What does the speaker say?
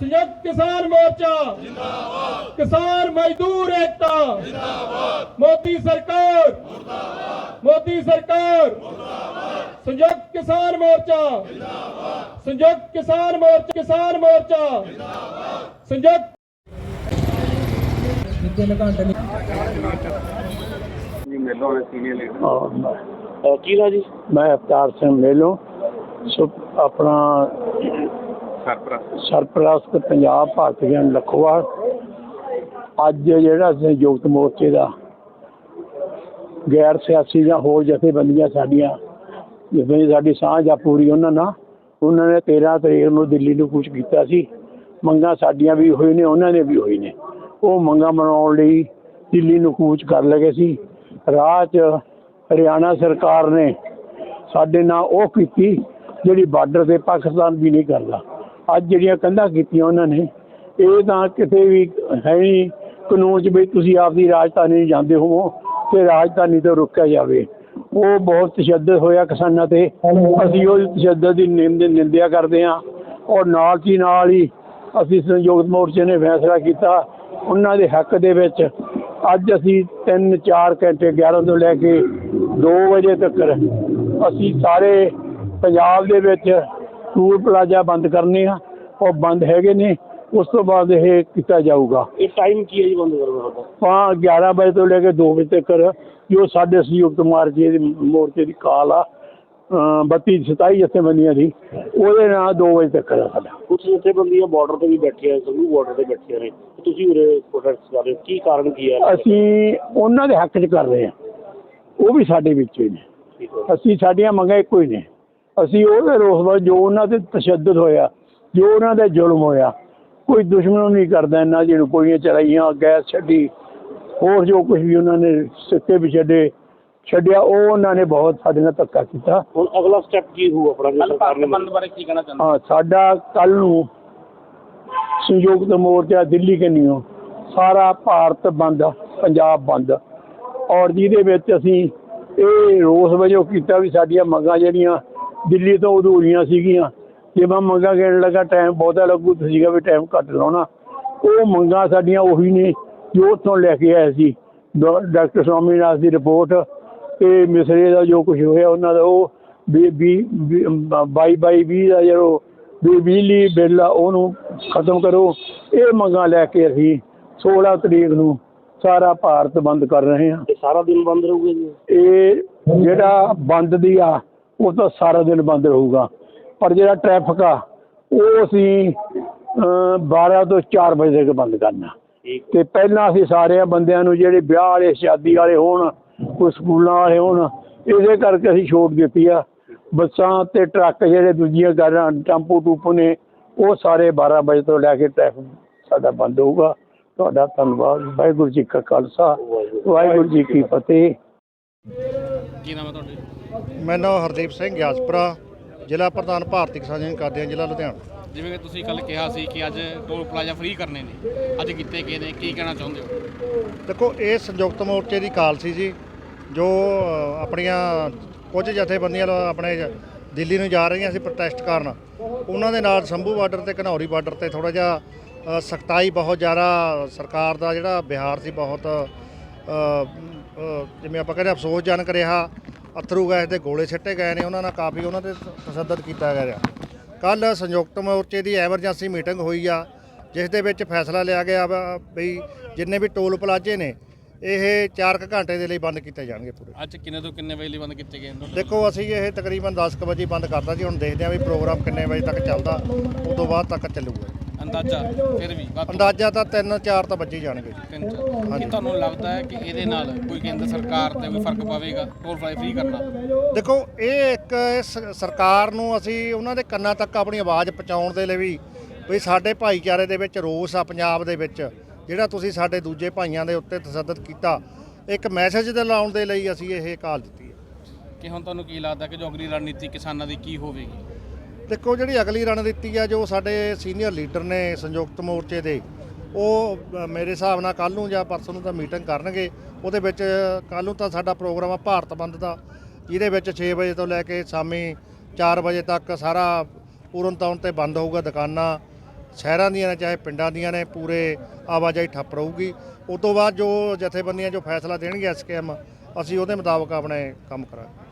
ਸੰਯੁਕਤ ਕਿਸਾਨ ਮੋਰਚਾ। ਜਿੰਦਾਬਾਦ। ਕਿਸਾਨ ਮਜ਼ਦੂਰ ਏਕਤਾ। ਜਿੰਦਾਬਾਦ। ਮੋਦੀ ਸਰਕਾਰ। ਮੁਰਦਾਬਾਦ। ਮੋਦੀ ਸਰਕਾਰ। ਮੁਰਦਾਬਾਦ। ਸੰਯੁਕਤ ਕਿਸਾਨ ਮੋਰਚਾ। ਜਿੰਦਾਬਾਦ। ਸੰਯੁਕਤ ਕਿਸਾਨ ਮੋਰਚਾ। ਕਿਸਾਨ ਮੋਰਚਾ। ਜਿੰਦਾਬਾਦ। ਸੰਯੁਕਤ ਜੀ ਮੇਲੋਂ ਸੀਨੀਅਰ ਲੀਡਰ ਕੀ ਨਾ ਜੀ? ਮੈਂ ਅਵਤਾਰ ਸਿੰਘ ਮੇਲੋਂ। ਸੋ ਆਪਣਾ ਸਰਪ੍ਰਸਤ। ਸਰਪ੍ਰਸਤ ਪੰਜਾਬ ਭਾਰਤੀ ਜਨ ਲਖਵਾਲ। ਅੱਜ ਜਿਹੜਾ ਸੰਯੁਕਤ ਮੋਰਚੇ ਦਾ ਗੈਰ ਸਿਆਸੀ ਜਾਂ ਹੋਰ ਜਥੇਬੰਦੀਆਂ ਸਾਡੀਆਂ, ਜਿਵੇਂ ਸਾਡੀ ਸਾਂਝ ਆ ਪੂਰੀ ਉਹਨਾਂ ਨਾਲ, ਉਹਨਾਂ ਨੇ 13 ਤਰੀਕ ਨੂੰ ਦਿੱਲੀ ਨੂੰ ਕੂਚ ਕੀਤਾ ਸੀ। ਮੰਗਾਂ ਸਾਡੀਆਂ ਵੀ ਹੋਈ ਨੇ, ਉਹਨਾਂ ਨੇ ਵੀ ਹੋਈ ਨੇ। ਉਹ ਮੰਗਾਂ ਮਨਾਉਣ ਲਈ ਦਿੱਲੀ ਨੂੰ ਕੂਚ ਕਰ ਲਗੇ ਸੀ। ਰਾਹ 'ਚ ਹਰਿਆਣਾ ਸਰਕਾਰ ਨੇ ਸਾਡੇ ਨਾਲ ਉਹ ਕੀਤੀ ਜਿਹੜੀ ਬਾਰਡਰ ਤੇ ਪਾਕਿਸਤਾਨ ਵੀ ਨਹੀਂ ਕਰਦਾ। ਅੱਜ ਜਿਹੜੀਆਂ ਕੰਧਾਂ ਕੀਤੀਆਂ ਉਹਨਾਂ ਨੇ, ਇਹ ਤਾਂ ਕਿਤੇ ਵੀ ਹੈ ਨਹੀਂ। ਕਾਨੂੰਨ 'ਚ ਵੀ ਤੁਸੀਂ ਆਪਦੀ ਰਾਜਧਾਨੀ ਜਾਂਦੇ ਹੋਵੋ ਤੇ ਰਾਜਧਾਨੀ ਤੋਂ ਰੁਕਿਆ ਜਾਵੇ। ਉਹ ਬਹੁਤ ਤਸ਼ੱਦਦ ਹੋਇਆ ਕਿਸਾਨਾਂ ਤੇ। ਅਸੀਂ ਉਹ ਤਸ਼ੱਦਦ ਦੀ ਨਿੰਦਿਆ ਕਰਦੇ ਹਾਂ। ਔਰ ਨਾਲ ਦੀ ਨਾਲ ਹੀ ਅਸੀਂ ਸੰਯੁਕਤ ਮੋਰਚੇ ਨੇ ਫੈਸਲਾ ਕੀਤਾ। ਉਹਨਾਂ ਦੇ ਹੱਕ ਦੇ ਵਿੱਚ ਅੱਜ ਅਸੀਂ 3-4 ਘੰਟੇ 11 ਤੋਂ ਲੈ ਕੇ 2 ਵਜੇ ਤੱਕ ਅਸੀਂ ਸਾਰੇ ਪੰਜਾਬ ਦੇ ਵਿੱਚ ਟੂਰ ਪਲਾਜ਼ਾ ਬੰਦ ਕਰਨੇ ਆ ਉਹ ਬੰਦ ਹੈਗੇ ਨੇ ਉਸ ਤੋਂ ਬਾਅਦ ਇਹ ਕੀਤਾ ਜਾਊਗਾ। ਇਹ ਟਾਈਮ ਕੀ ਹੈ ਜੀ ਬੰਦ ਕਰਨ ਦਾ ਪਾ 11 ਵਜੇ ਤੋਂ ਲੈ ਕੇ 2 ਵਜੇ ਤੱਕ ਜੋ ਸਾਡੇ ਸੰਯੁਕਤ ਮੋਰਚੇ ਦੀ ਮੋਰਚੇ ਦੀ ਕਾਲ ਆ ਅ 32 27 ਜਥੇਬੰਦੀਆਂ ਦੀ ਉਹਦੇ ਨਾਲ 2 ਵਜੇ ਤੱਕ ਆ ਸਾਡਾ। ਕੁਝ ਜਥੇਬੰਦੀਆਂ ਬਾਰਡਰ ਤੇ ਵੀ ਬੈਠੀਆਂ ਸੰਗੂ ਬਾਰਡਰ ਤੇ ਬੈਠੀਆਂ ਨੇ। ਤੁਸੀਂ ਉਰੇ ਪ੍ਰੋਟੈਸਟ ਕਰ ਰਹੇ ਹੋ ਕੀ ਕਾਰਨ ਕੀ ਹੈ? ਅਸੀਂ ਉਹਨਾਂ ਦੇ ਹੱਕ 'ਚ ਕਰ ਰਹੇ ਹਾਂ। ਉਹ ਵੀ ਸਾਡੇ ਵਿੱਚ ਹੀ ਨੇ। ਹੈ। ਅਸੀਂ ਸਾਡੀਆਂ ਮੰਗਾਂ ਇੱਕੋ ਹੀ ਨੇ। ਅਸੀਂ ਉਹਦੇ ਰੋਸ ਵਜੋਂ ਜੋ ਉਹਨਾਂ ਤੇ ਤਸ਼ੱਦਦ ਹੋਇਆ ਜੋ ਉਹਨਾਂ ਤੇ ਜ਼ੁਲਮ ਹੋਇਆ ਕੋਈ ਦੁਸ਼ਮਣ ਨਹੀਂ ਕਰਦਾ ਇਹਨਾਂ ਜਿਹਨੂੰ ਗੋਲੀਆਂ ਚਲਾਈਆਂ ਗੈਸ ਛੱਡੀ ਹੋਰ ਜੋ ਕੁਝ ਵੀ ਉਹਨਾਂ ਨੇ ਸਿੱਕੇ ਵੀ ਛੱਡੇ ਛੱਡਿਆ ਉਹ ਉਹਨਾਂ ਨੇ ਬਹੁਤ ਸਾਡੇ ਨਾਲ ਧੱਕਾ ਕੀਤਾ। ਹੁਣ ਅਗਲਾ ਸਟੈਪ ਕੀ ਹੋਊ ਆਪਣਾ ਜੋ ਸਰਕਾਰ ਨੇ ਬੰਦ ਬਾਰੇ ਕੀ ਕਹਿਣਾ ਚਾਹੁੰਦੇ ਹਾਂ? ਸਾਡਾ ਕੱਲ ਨੂੰ ਸੰਯੁਕਤ ਮੋਰਚਾ ਦਿੱਲੀ ਕਨੀਓ ਸਾਰਾ ਭਾਰਤ ਬੰਦ ਪੰਜਾਬ ਬੰਦ ਔਰ ਜਿਹਦੇ ਵਿੱਚ ਅਸੀਂ ਇਹ ਰੋਸ ਵਜੋਂ ਕੀਤਾ ਵੀ ਸਾਡੀਆਂ ਮੰਗਾਂ ਜਿਹੜੀਆਂ ਦਿੱਲੀ ਤੋਂ ਅਧੂਰੀਆਂ ਸੀਗੀਆਂ। ਜੇ ਮੈਂ ਮੰਗਾਂ ਕਹਿਣ ਲੱਗਾ ਟਾਈਮ ਬਹੁਤਾ ਲੱਗੂ ਸੀਗਾ ਵੀ ਟਾਈਮ ਘੱਟ ਲਾਉਣਾ। ਉਹ ਮੰਗਾਂ ਸਾਡੀਆਂ ਉਹੀ ਨੇ ਜੋ ਉੱਥੋਂ ਲੈ ਕੇ ਆਏ ਸੀ। ਡਾਕਟਰ ਸਵਾਮੀਨਾਥਨ ਦੀ ਰਿਪੋਰਟ ਤੇ ਮਿਸਰੇ ਦਾ ਜੋ ਕੁਝ ਹੋਇਆ ਉਹਨਾਂ ਦਾ ਉਹ ਵੀ ਵੀ ਵੀ- ਬਾਈ ਬਾਈ ਵੀਹ ਦਾ ਜਿਹੜਾ ਵੀ ਬਿਜਲੀ ਬਿੱਲ ਆ ਉਹਨੂੰ ਖਤਮ ਕਰੋ। ਇਹ ਮੰਗਾਂ ਲੈ ਕੇ ਅਸੀਂ 16 ਤਰੀਕ ਨੂੰ ਸਾਰਾ ਭਾਰਤ ਬੰਦ ਕਰ ਰਹੇ ਹਾਂ। ਇਹ ਸਾਰਾ ਦਿਨ ਬੰਦ ਰਹੂਗਾ ਜੀ। ਇਹ ਜਿਹੜਾ ਬੰਦ ਦੀ ਆ ਉਹ ਤਾਂ ਸਾਰਾ ਦਿਨ ਬੰਦ ਰਹੂਗਾ। ਪਰ ਜਿਹੜਾ ਟ੍ਰੈਫਿਕ ਆ ਉਹ ਅਸੀਂ ਅਹ, 12 ਤੋਂ 4 ਵਜੇ ਤੱਕ ਬੰਦ ਕਰਨਾ। ਠੀਕ। ਤੇ ਪਹਿਲਾਂ ਅਸੀਂ ਸਾਰਿਆਂ ਬੰਦਿਆਂ ਨੂੰ ਜਿਹੜੇ ਵਿਆਹ ਵਾਲੇ ਸ਼ਾਦੀ ਵਾਲੇ ਹੋਣ ਕੋਈ ਸਕੂਲਾਂ ਵਾਲੇ ਹੋਣ ਇਹਦੇ ਕਰਕੇ ਅਸੀਂ ਛੋਟ ਦਿੱਤੀ ਆ। ਬੱਸਾਂ ਤੇ ਟਰੱਕ ਜਿਹੜੇ ਦੂਜੀਆਂ ਗੱਲਾਂ ਟੈਂਪੂ ਟੂਪੂ ਨੇ ਉਹ ਸਾਰੇ 12 ਵਜੇ ਤੋਂ ਲੈ ਕੇ ਟ੍ਰੈਫਿਕ ਸਾਡਾ ਬੰਦ ਹੋਊਗਾ। ਤੁਹਾਡਾ ਧੰਨਵਾਦ। ਵਾਹਿਗੁਰੂ ਜੀ ਕਾ ਖਾਲਸਾ। ਵਾਹਿਗੁਰੂ ਜੀ ਕੀ ਫਤਿਹ। ਕੀ ਨਾਮ ਹੈ ਤੁਹਾਡੇ ਮੇਰਾ ਨਾਮ ਹਰਦੀਪ ਸਿੰਘ ਗਿਆਸਪੁਰਾ ਜ਼ਿਲ੍ਹਾ ਪ੍ਰਧਾਨ ਭਾਰਤੀ ਕਿਸਾਨ ਯੂਨੀਅਨ ਕਾਦੀਆਂ ਜ਼ਿਲ੍ਹਾ ਲੁਧਿਆਣਾ। ਜਿਵੇਂ ਕਿ ਤੁਸੀਂ ਕੱਲ ਕਿਹਾ ਸੀ ਕਿ ਅੱਜ ਟੋਲ ਪਲਾਜ਼ਾ ਫ੍ਰੀ ਕਰਨੇ ਨੇ। ਅੱਜ ਕੀਤੇ ਗਏ ਨੇ ਕੀ ਕਹਿਣਾ ਚਾਹੁੰਦੇ ਹੋ? ਦੇਖੋ ਇਹ ਸੰਯੁਕਤ ਮੋਰਚੇ ਦੀ ਕਾਲ ਸੀ ਜੀ ਜੋ ਅ, ਆਪਣੀਆਂ ਕੁਝ ਜਥੇਬੰਦੀਆਂ ਲੋ- ਆਪਣੇ ਜ- ਦਿੱਲੀ ਨੂੰ ਜਾ ਰਹੀਆਂ ਸੀ ਪ੍ਰੋਟੈਸਟ ਕਰਨ। ਉਹਨਾਂ ਦੇ ਨਾਲ ਸੰਭੂ ਬਾਰਡਰ ਤੇ ਘਨੌਰੀ ਬਾਰਡਰ ਤੇ ਥੋੜਾ ਜਿਹਾ ਸਖਤਾਈ ਬਹੁਤ ਜ਼ਿਆਦਾ ਸਰਕਾਰ ਦਾ ਜਿਹੜਾ ਬਿਹਾਰ ਸੀ ਬਹੁਤ ਅ, ਅ, ਜਿਵੇਂ ਆਪਾਂ ਕਹਿੰਦੇ ਅਫਸੋਸਜਨਕ ਰਿਹਾ। ਅਥਰੂ ਗੈਸ ਦੇ ਗੋਲੇ ਛੱਟੇ ਗਏ ਨੇ ਉਹਨਾਂ ਨਾਲ ਕਾਫੀ ਉਹਨਾਂ ਤੇ ਤਸ਼ੱਦਦ ਕੀਤਾ ਗਿਆ ਕੱਲ ਸੰਯੁਕਤ ਮੋਰਚੇ ਦੀ ਐਮਰਜੈਂਸੀ ਮੀਟਿੰਗ ਹੋਈ ਆ ਜਿਸ ਦੇ ਵਿੱਚ ਫੈਸਲਾ ਲਿਆ ਗਿਆ ਵਾ ਵੀ ਜਿੰਨੇ ਵੀ ਟੋਲ ਪਲਾਜ਼ੇ ਨੇ ਇਹ 4 ਘੰਟੇ ਦੇ ਲਈ ਬੰਦ ਕੀਤੇ ਜਾਣਗੇ ਪੂਰੇ। ਅੱਜ ਕਿੰਨੇ ਤੋਂ ਕਿੰਨੇ ਵਜੇ ਲਈ ਬੰਦ ਕੀਤੇ ਗਏ? ਦੇਖੋ ਅਸੀਂ ਇਹ ਤਕਰੀਬਨ 10 ਕੁ ਵਜੇ ਬੰਦ ਕਰਤਾ ਜੀ ਹੁਣ ਦੇਖਦੇ ਹਾਂ ਵੀ ਪ੍ਰੋਗਰਾਮ ਕਿੰਨੇ ਵਜੇ ਤੱਕ ਚੱਲਦਾ ਉਸ ਤੋਂ ਬਾਅਦ ਤੱਕ ਚੱਲੂਗਾ। ਅੰਦਾਜ਼ਾ ਫਿਰ ਵੀ ਅੰਦਾਜ਼ਾ ਤਾਂ 3-4 ਤਾਂ ਵੱਜ ਹੀ ਜਾਣਗੇ ਤਿੰਨ ਚਾਰ। ਕੀ ਤੁਹਾਨੂੰ ਲੱਗਦਾ ਹੈ ਕਿ ਇਹਦੇ ਨਾਲ ਕੋਈ ਕੇਂਦਰ ਸਰਕਾਰ ਤੇ ਕੋਈ ਫ਼ਰਕ ਪਵੇਗਾ? ਟੋਲ ਪਲਾਜ਼ਾ ਫ੍ਰੀ ਕਰਨਾ। ਦੇਖੋ ਇਹ ਇੱਕ ਸ- ਸਰਕਾਰ ਨੂੰ ਅਸੀਂ ਉਹਨਾਂ ਦੇ ਕੰਨਾਂ ਤੱਕ ਆਪਣੀ ਆਵਾਜ਼ ਪਹੁੰਚਾਉਣ ਦੇ ਲਈ ਵੀ ਵੀ ਸਾਡੇ ਭਾਈਚਾਰੇ ਦੇ ਵਿੱਚ ਰੋਸ ਆ ਪੰਜਾਬ ਦੇ ਵਿੱਚ ਜਿਹੜਾ ਤੁਸੀਂ ਸਾਡੇ ਦੂਜੇ ਭਾਈਆਂ ਦੇ ਉੱਤੇ ਤਸੱਦਦ ਕੀਤਾ। ਇੱਕ ਮੈਸੇਜ ਦੇ ਲਾਉਣ ਦੇ ਲਈ ਅਸੀਂ ਇਹ ਕਾਲ ਦਿੱਤੀ ਹੈ। ਕਿ ਹੁਣ ਤੁਹਾਨੂੰ ਕੀ ਲੱਗਦਾ ਕਿ ਜੋ ਅਗਲੀ ਰਣਨੀਤੀ ਕਿਸਾਨਾਂ ਦੀ ਕੀ ਹੋਵੇਗੀ? ਦੇਖੋ ਜਿਹੜੀ ਅਗਲੀ ਰਣਨੀਤੀ ਆ ਜੋ ਸਾਡੇ ਸੀਨੀਅਰ ਲੀਡਰ ਨੇ ਸੰਯੁਕਤ ਮੋਰਚੇ ਦੇ, ਉਹ ਮੇਰੇ ਹਿਸਾਬ ਨਾਲ ਕੱਲ ਨੂੰ ਜਾਂ ਪਰਸੋਂ ਨੂੰ ਤਾਂ ਮੀਟਿੰਗ ਕਰਨਗੇ। ਉਹਦੇ ਵਿੱਚ ਕੱਲ ਨੂੰ ਤਾਂ ਸਾਡਾ ਪ੍ਰੋਗਰਾਮ ਆ ਭਾਰਤ ਬੰਦ ਦਾ, ਜਿਹਦੇ ਵਿੱਚ 6 ਵਜੇ ਤੋਂ ਲੈ ਕੇ ਸ਼ਾਮੀ 4 ਵਜੇ ਤੱਕ ਸਾਰਾ ਪੂਰਨ ਤੌਰ ਤੇ ਬੰਦ ਹੋਊਗਾ ਦੁਕਾਨਾਂ। ਸ਼ਹਿਰਾਂ ਦੀਆਂ ਨੇ, ਚਾਹੇ ਪਿੰਡਾਂ ਦੀਆਂ ਨੇ, ਪੂਰੇ ਆਵਾਜਾਈ ਠੱਪ ਰਹੂਗੀ। ਉਸ ਤੋਂ ਬਾਅਦ ਜੋ ਜਥੇਬੰਦੀਆਂ ਜੋ ਫੈਸਲਾ ਦੇਣਗੇ ਐਸਕੇਐਮ ਅਸੀਂ ਉਹਦੇ ਮੁਤਾਬਕ ਆਪਣੇ ਕੰਮ ਕਰਾਂਗੇ।